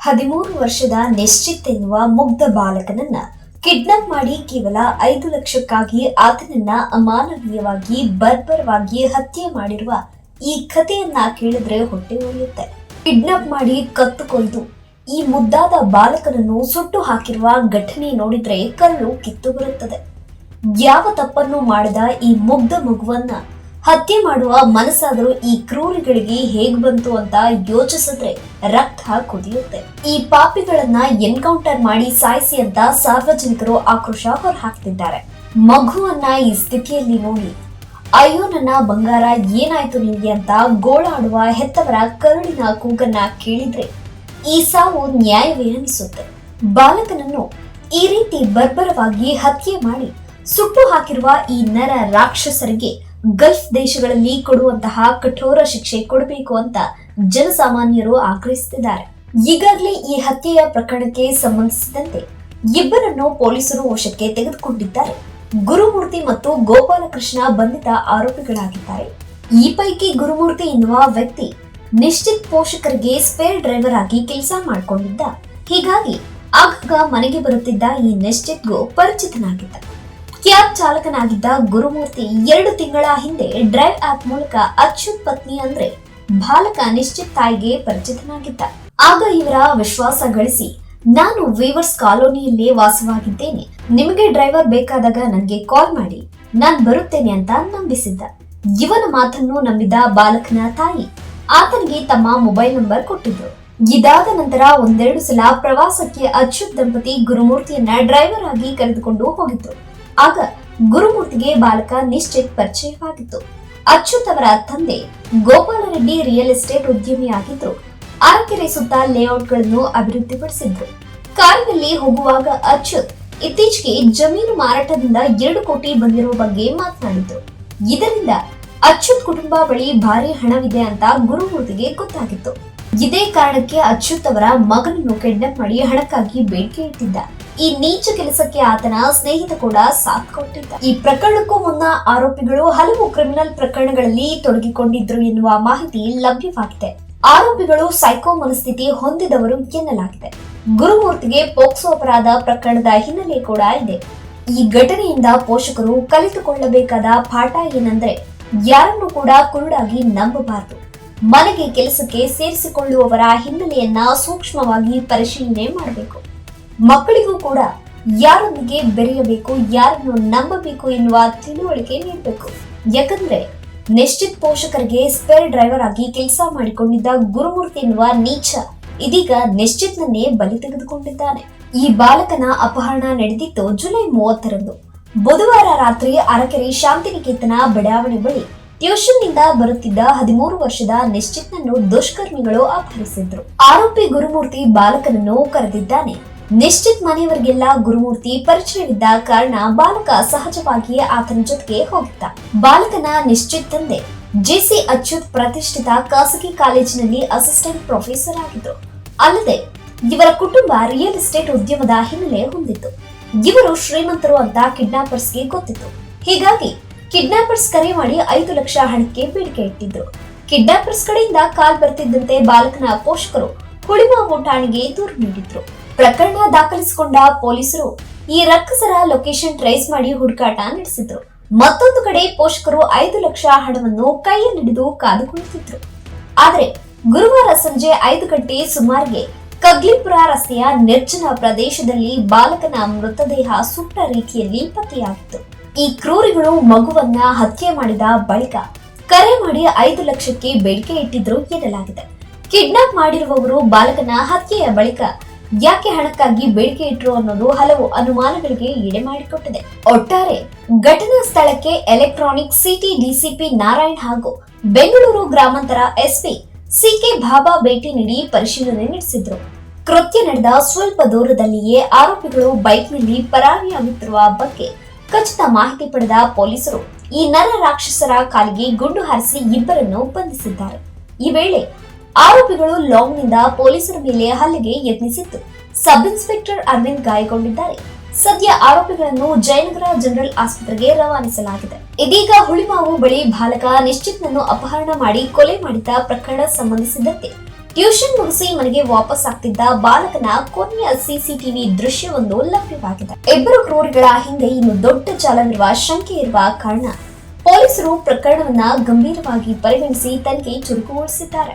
ಹದಿಮೂರು ವರ್ಷದ ನಿಶ್ಚಿತ್ ಎನ್ನುವ ಮುಗ್ಧ ಬಾಲಕನನ್ನ ಕಿಡ್ನಾಪ್ ಮಾಡಿ ಕೇವಲ ಐದು ಲಕ್ಷಕ್ಕಾಗಿ ಆತನನ್ನ ಅಮಾನವೀಯವಾಗಿ, ಬರ್ಬರವಾಗಿ ಹತ್ಯೆ ಮಾಡಿರುವ ಈ ಕಥೆಯನ್ನ ಕೇಳಿದ್ರೆ ಹೊಟ್ಟೆ ಉರಿಯುತ್ತೆ ಕಿಡ್ನಾಪ್ ಮಾಡಿ ಕತ್ತು ಕೊಯ್ದು ಈ ಮುದ್ದಾದ ಬಾಲಕನನ್ನು ಸುಟ್ಟು ಹಾಕಿರುವ ಘಟನೆ ನೋಡಿದ್ರೆ ಕಲ್ಲು ಕಿತ್ತು ಬರುತ್ತದೆ. ಯಾವ ತಪ್ಪನ್ನು ಮಾಡದ ಈ ಮುಗ್ಧ ಮಗುವನ್ನ ಹತ್ಯೆ ಮಾಡುವ ಮನಸ್ಸಾದರೂ ಈ ಕ್ರೂರಿಗಳಿಗೆ ಹೇಗ್ ಬಂತು ಅಂತ ಯೋಚಿಸಿದ್ರೆ ರಕ್ತ ಕುದಿಯುತ್ತೆ. ಈ ಪಾಪಿಗಳನ್ನ ಎನ್ಕೌಂಟರ್ ಮಾಡಿ ಸಾಯಿಸಿ ಅಂತ ಸಾರ್ವಜನಿಕರು ಆಕ್ರೋಶ ಹೊರಹಾಕ್ತಿದ್ದಾರೆ. ಮಗುವನ್ನ ಈ ಸ್ಥಿತಿಯಲ್ಲಿ ನೋಡಿ ಅಯ್ಯೋ ನನ್ನ ಬಂಗಾರ, ಏನಾಯ್ತು ನಿಮಗೆ? ಅಂತ ಗೋಳಾಡುವ ಹೆತ್ತವರ ಕರುಳಿನ ಕೂಗನ್ನ ಕೇಳಿದ್ರೆ ಈ ಸಾವು ನ್ಯಾಯವೇ ಅನಿಸುತ್ತೆ. ಬಾಲಕನನ್ನು ಈ ರೀತಿ ಬರ್ಬರವಾಗಿ ಹತ್ಯೆ ಮಾಡಿ ಸುಟ್ಟು ಹಾಕಿರುವ ಈ ನರ ರಾಕ್ಷಸರಿಗೆ ಗಲ್ಫ್ ದೇಶಗಳಲ್ಲಿ ಕೊಡುವಂತಹ ಕಠೋರ ಶಿಕ್ಷೆ ಕೊಡಬೇಕು ಅಂತ ಜನಸಾಮಾನ್ಯರು ಆಗ್ರಹಿಸುತ್ತಿದ್ದಾರೆ. ಈಗಾಗಲೇ ಈ ಹತ್ಯೆಯ ಪ್ರಕರಣಕ್ಕೆ ಸಂಬಂಧಿಸಿದಂತೆ ಇಬ್ಬರನ್ನು ಪೊಲೀಸರು ವಶಕ್ಕೆ ತೆಗೆದುಕೊಂಡಿದ್ದಾರೆ. ಗುರುಮೂರ್ತಿ ಮತ್ತು ಗೋಪಾಲಕೃಷ್ಣ ಬಂಧಿತ ಆರೋಪಿಗಳಾಗಿದ್ದಾರೆ. ಈ ಪೈಕಿ ಗುರುಮೂರ್ತಿ ಎನ್ನುವ ವ್ಯಕ್ತಿ ನಿಶ್ಚಿತ್ ಪೋಷಕರಿಗೆ ಸ್ಪೇರ್ ಡ್ರೈವರ್ ಆಗಿ ಕೆಲಸ ಮಾಡಿಕೊಂಡಿದ್ದ. ಹೀಗಾಗಿ ಆಗಾಗ ಮನೆಗೆ ಬರುತ್ತಿದ್ದ ಈ ನಿಶ್ಚಿತ್ಗೂ ಪರಿಚಿತನಾಗಿದ್ದ. ಕ್ಯಾಬ್ ಚಾಲಕನಾಗಿದ್ದ ಗುರುಮೂರ್ತಿ ಎರಡು ತಿಂಗಳ ಹಿಂದೆ ಡ್ರೈವ್ ಆಪ್ ಮೂಲಕ ಅಚ್ಯುತ್ ಪತ್ನಿ ಅಂದ್ರೆ ಬಾಲಕ ನಿಶ್ಚಿತ್ ತಾಯಿಗೆ ಪರಿಚಿತನಾಗಿದ್ದ. ಆಗ ಇವರ ವಿಶ್ವಾಸ ಗಳಿಸಿ ನಾನು ವೀವರ್ಸ್ ಕಾಲೋನಿಯಲ್ಲೇ ವಾಸವಾಗಿದ್ದೇನೆ. ನಿಮಗೆ ಡ್ರೈವರ್ ಬೇಕಾದಾಗ ನನಗೆ ಕಾಲ್ ಮಾಡಿ. ನಾನ್ ಬರುತ್ತೇನೆ ಅಂತ ನಂಬಿಸಿದ್ದ. ಇವನ ಮಾತನ್ನು ನಂಬಿದ ಬಾಲಕನ ತಾಯಿ ಆತನಿಗೆ ತಮ್ಮ ಮೊಬೈಲ್ ನಂಬರ್ ಕೊಟ್ಟಿದ್ರು ಇದಾದ ನಂತರ ಒಂದೆರಡು ಸಲ ಪ್ರವಾಸಕ್ಕೆ ಅಚ್ಯುತ್ ದಂಪತಿ ಗುರುಮೂರ್ತಿಯನ್ನ ಡ್ರೈವರ್ ಆಗಿ ಕರೆದುಕೊಂಡು ಹೋಗಿದ್ರು ಆಗ ಗುರುಮೂರ್ತಿಗೆ ಬಾಲಕ ನಿಶ್ಚಿತ್ ಪರಿಚಯವಾಗಿತ್ತು. ಅಚ್ಯುತ್ ಅವರ ತಂದೆ ಗೋಪಾಲರೆಡ್ಡಿ ರಿಯಲ್ ಎಸ್ಟೇಟ್ ಉದ್ಯಮಿಯಾಗಿದ್ರು. ಅರಕೆರೆ ಸುತ್ತ ಲೇಔಟ್ಗಳನ್ನು ಅಭಿವೃದ್ಧಿಪಡಿಸಿದ್ರು. ಕಾರಿನಲ್ಲಿ ಹೋಗುವಾಗ ಅಚ್ಯುತ್ ಇತ್ತೀಚೆಗೆ ಜಮೀನು ಮಾರಾಟದಿಂದ ಎರಡು ಕೋಟಿ ಬಂದಿರುವ ಬಗ್ಗೆ ಮಾತನಾಡಿದ್ರು. ಇದರಿಂದ ಅಚ್ಯುತ್ ಕುಟುಂಬ ಬಳಿ ಭಾರಿ ಹಣವಿದೆ ಅಂತ ಗುರುಮೂರ್ತಿಗೆ ಗೊತ್ತಾಗಿತ್ತು. ಇದೇ ಕಾರಣಕ್ಕೆ ಅಚ್ಯುತ್ ಅವರ ಮಗನನ್ನು ಕಿಡ್ನಾಪ್ ಮಾಡಿ ಹಣಕ್ಕಾಗಿ ಬೇಡಿಕೆ ಇಟ್ಟಿದ್ದ. ಈ ನೀಚ ಕೆಲಸಕ್ಕೆ ಆತನ ಸ್ನೇಹಿತ ಕೂಡ ಸಾಥ್ ಕೊಟ್ಟಿದ್ದ ಈ ಪ್ರಕರಣಕ್ಕೂ ಮುನ್ನ ಆರೋಪಿಗಳು ಹಲವು ಕ್ರಿಮಿನಲ್ ಪ್ರಕರಣಗಳಲ್ಲಿ ತೊಡಗಿಕೊಂಡಿದ್ರು ಎನ್ನುವ ಮಾಹಿತಿ ಲಭ್ಯವಾಗಿದೆ. ಆರೋಪಿಗಳು ಸೈಕೋ ಮನಸ್ಥಿತಿ ಹೊಂದಿದವರು ಎನ್ನಲಾಗಿದೆ. ಗುರುಮೂರ್ತಿಗೆ ಪೋಕ್ಸೋ ಅಪರಾಧ ಪ್ರಕರಣದ ಹಿನ್ನೆಲೆ ಕೂಡ ಇದೆ. ಈ ಘಟನೆಯಿಂದ ಪೋಷಕರು ಕಲಿತುಕೊಳ್ಳಬೇಕಾದ ಪಾಠ ಏನಂದ್ರೆ, ಯಾರನ್ನು ಕೂಡ ಕುರುಡಾಗಿ ನಂಬಬಾರದು. ಮನೆಗೆ ಕೆಲಸಕ್ಕೆ ಸೇರಿಸಿಕೊಳ್ಳುವವರ ಹಿನ್ನೆಲೆಯನ್ನ ಸೂಕ್ಷ್ಮವಾಗಿ ಪರಿಶೀಲನೆ ಮಾಡಬೇಕು. ಮಕ್ಕಳಿಗೂ ಕೂಡ ಯಾರೊಂದಿಗೆ ಬೆರೆಯಬೇಕು, ಯಾರನ್ನು ನಂಬಬೇಕು ಎನ್ನುವ ತಿಳುವಳಿಕೆ ನೀಡಬೇಕು. ಯಾಕಂದ್ರೆ ನಿಶ್ಚಿತ್ ಪೋಷಕರಿಗೆ ಸ್ಪೇರ್ ಡ್ರೈವರ್ ಆಗಿ ಕೆಲಸ ಮಾಡಿಕೊಂಡಿದ್ದ ಗುರುಮೂರ್ತಿ ಎನ್ನುವ ನೀಚ ಇದೀಗ ನಿಶ್ಚಿತ್ನನ್ನೇ ಬಲಿ ತೆಗೆದುಕೊಂಡಿದ್ದಾನೆ. ಈ ಬಾಲಕನ ಅಪಹರಣ ನಡೆದಿತ್ತು ಜುಲೈ ಮೂವತ್ತರಂದು. ಬುಧವಾರ ರಾತ್ರಿ ಅರಕೆರೆ ಶಾಂತಿನಿಕೇತನ ಬಡಾವಣೆ ಬಳಿ ಟ್ಯೂಷನ್ನಿಂದ ಬರುತ್ತಿದ್ದ ಹದಿಮೂರು ವರ್ಷದ ನಿಶ್ಚಿತ್ನನ್ನು ದುಷ್ಕರ್ಮಿಗಳು ಅಪಹರಿಸಿದ್ರು. ಆರೋಪಿ ಗುರುಮೂರ್ತಿ ಬಾಲಕನನ್ನು ಕರೆದಿದ್ದಾನೆ. ನಿಶ್ಚಿತ್ ಮನೆಯವರಿಗೆಲ್ಲ ಗುರುಮೂರ್ತಿ ಪರಿಚಯವಿದ್ದ ಕಾರಣ ಬಾಲಕ ಸಹಜವಾಗಿಯೇ ಆತನ ಜೊತೆಗೆ ಹೋಗಿದ್ದ. ಬಾಲಕನ ನಿಶ್ಚಿತ್ ತಂದೆ ಜೆಸಿ ಅಚ್ಯುತ್ ಪ್ರತಿಷ್ಠಿತ ಖಾಸಗಿ ಕಾಲೇಜಿನಲ್ಲಿ ಅಸಿಸ್ಟೆಂಟ್ ಪ್ರೊಫೆಸರ್ ಆಗಿದ್ರು. ಅಲ್ಲದೆ ಇವರ ಕುಟುಂಬ ರಿಯಲ್ ಎಸ್ಟೇಟ್ ಉದ್ಯಮದ ಹಿನ್ನೆಲೆ ಹೊಂದಿತ್ತು. ಇವರು ಶ್ರೀಮಂತರು ಅಂತ ಕಿಡ್ನಾಪರ್ಸ್ಗೆ ಗೊತ್ತಿತ್ತು. ಹೀಗಾಗಿ ಕಿಡ್ನಾಪರ್ಸ್ ಕರೆ ಮಾಡಿ ಐದು ಲಕ್ಷ ಹಣಕ್ಕೆ ಬೇಡಿಕೆ ಇಟ್ಟಿದ್ರು. ಕಿಡ್ನಾಪರ್ಸ್ ಕಡೆಯಿಂದ ಕಾಲ್ ಬರ್ತಿದ್ದಂತೆ ಬಾಲಕನ ಪೋಷಕರು ಹುಳಿಮಾವು ಠಾಣೆಗೆ ದೂರು ನೀಡಿದ್ರು. ಪ್ರಕರಣ ದಾಖಲಿಸಿಕೊಂಡ ಪೊಲೀಸರು ಈ ರಕ್ಕಸರ ಲೊಕೇಶನ್ ಟ್ರೇಸ್ ಮಾಡಿ ಹುಡುಕಾಟ ನಡೆಸಿದ್ರು. ಮತ್ತೊಂದು ಕಡೆ ಪೋಷಕರು ಐದು ಲಕ್ಷ ಹಣವನ್ನು ಕೈಯಲ್ಲಿಡಿದು ಕಾದು ಕುಳಿತಿದ್ರು ಆದರೆ ಗುರುವಾರ ಸಂಜೆ ಐದು ಗಂಟೆ ಸುಮಾರಿಗೆ ಕಗ್ಲಿಪುರ ರಸ್ತೆಯ ನಿರ್ಜನ ಪ್ರದೇಶದಲ್ಲಿ ಬಾಲಕನ ಮೃತದೇಹ ಸುಟ್ಟ ರೀತಿಯಲ್ಲಿ ಪತ್ತೆಯಾಗಿತ್ತು. ಈ ಕ್ರೂರಿಗಳು ಮಗುವನ್ನ ಹತ್ಯೆ ಮಾಡಿದ ಬಳಿಕ ಕರೆ ಮಾಡಿ ಐದು ಲಕ್ಷಕ್ಕೆ ಬೇಡಿಕೆ ಇಟ್ಟಿದ್ರು ಎನ್ನಲಾಗಿದೆ. ಕಿಡ್ನಾಪ್ ಮಾಡಿರುವವರು ಬಾಲಕನ ಹತ್ಯೆಯ ಬಳಿಕ ಯಾಕೆ ಹಣಕ್ಕಾಗಿ ಬೇಡಿಕೆ ಇಟ್ರು ಅನ್ನೋದು ಹಲವು ಅನುಮಾನಗಳಿಗೆ ಈಡೆ ಮಾಡಿಕೊಟ್ಟಿದೆ. ಒಟ್ಟಾರೆ, ಘಟನಾ ಸ್ಥಳಕ್ಕೆ ಎಲೆಕ್ಟ್ರಾನಿಕ್ ಸಿಟಿ ಡಿಸಿಪಿ ನಾರಾಯಣ್ ಹಾಗೂ ಬೆಂಗಳೂರು ಗ್ರಾಮಾಂತರ ಎಸ್ಪಿ ಸಿಕೆ ಬಾಬಾ ಭೇಟಿ ನೀಡಿ ಪರಿಶೀಲನೆ ನಡೆಸಿದ್ರು. ಕೃತ್ಯ ನಡೆದ ಸ್ವಲ್ಪ ದೂರದಲ್ಲಿಯೇ ಆರೋಪಿಗಳು ಬೈಕ್ನಲ್ಲಿ ಪರಾರಿಯಾಗುತ್ತಿರುವ ಬಗ್ಗೆ ಖಚಿತ ಮಾಹಿತಿ ಪಡೆದ ಪೊಲೀಸರು ಈ ನರ ರಾಕ್ಷಸರ ಕಾಲಿಗೆ ಗುಂಡು ಹಾರಿಸಿ ಇಬ್ಬರನ್ನು ಬಂಧಿಸಿದ್ದಾರೆ. ಈ ವೇಳೆ ಆರೋಪಿಗಳು ಲಾಂಗ್ನಿಂದ ಪೊಲೀಸರ ಮೇಲೆ ಹಲ್ಲೆಗೆ ಯತ್ನಿಸಿತ್ತು. ಸಬ್ ಇನ್ಸ್ಪೆಕ್ಟರ್ ಅರವಿಂದ್ ಗಾಯಗೊಂಡಿದ್ದಾರೆ. ಸದ್ಯ ಆರೋಪಿಗಳನ್ನು ಜಯನಗರ ಜನರಲ್ ಆಸ್ಪತ್ರೆಗೆ ರವಾನಿಸಲಾಗಿದೆ. ಇದೀಗ ಹುಳಿಮಾವು ಬಳಿ ಬಾಲಕ ನಿಶ್ಚಿತ್ನನ್ನು ಅಪಹರಣ ಮಾಡಿ ಕೊಲೆ ಮಾಡಿದ ಪ್ರಕರಣ ಸಂಬಂಧಿಸಿದಂತೆ ಟ್ಯೂಷನ್ ಮುಗಿಸಿ ಮನೆಗೆ ವಾಪಸ್ ಆಗ್ತಿದ್ದ ಬಾಲಕನ ಕೊನೆಯ ಸಿಸಿಟಿವಿ ದೃಶ್ಯವೊಂದು ಲಭ್ಯವಾಗಿದೆ. ಇಬ್ಬರು ಕ್ರೂರಿಗಳ ಹಿಂದೆ ಇನ್ನು ದೊಡ್ಡ ಜಾಲವಿರುವ ಶಂಕೆ ಇರುವ ಕಾರಣ ಪೊಲೀಸರು ಪ್ರಕರಣವನ್ನ ಗಂಭೀರವಾಗಿ ಪರಿಗಣಿಸಿ ತನಿಖೆ ಚುರುಕುಗೊಳಿಸಿದ್ದಾರೆ.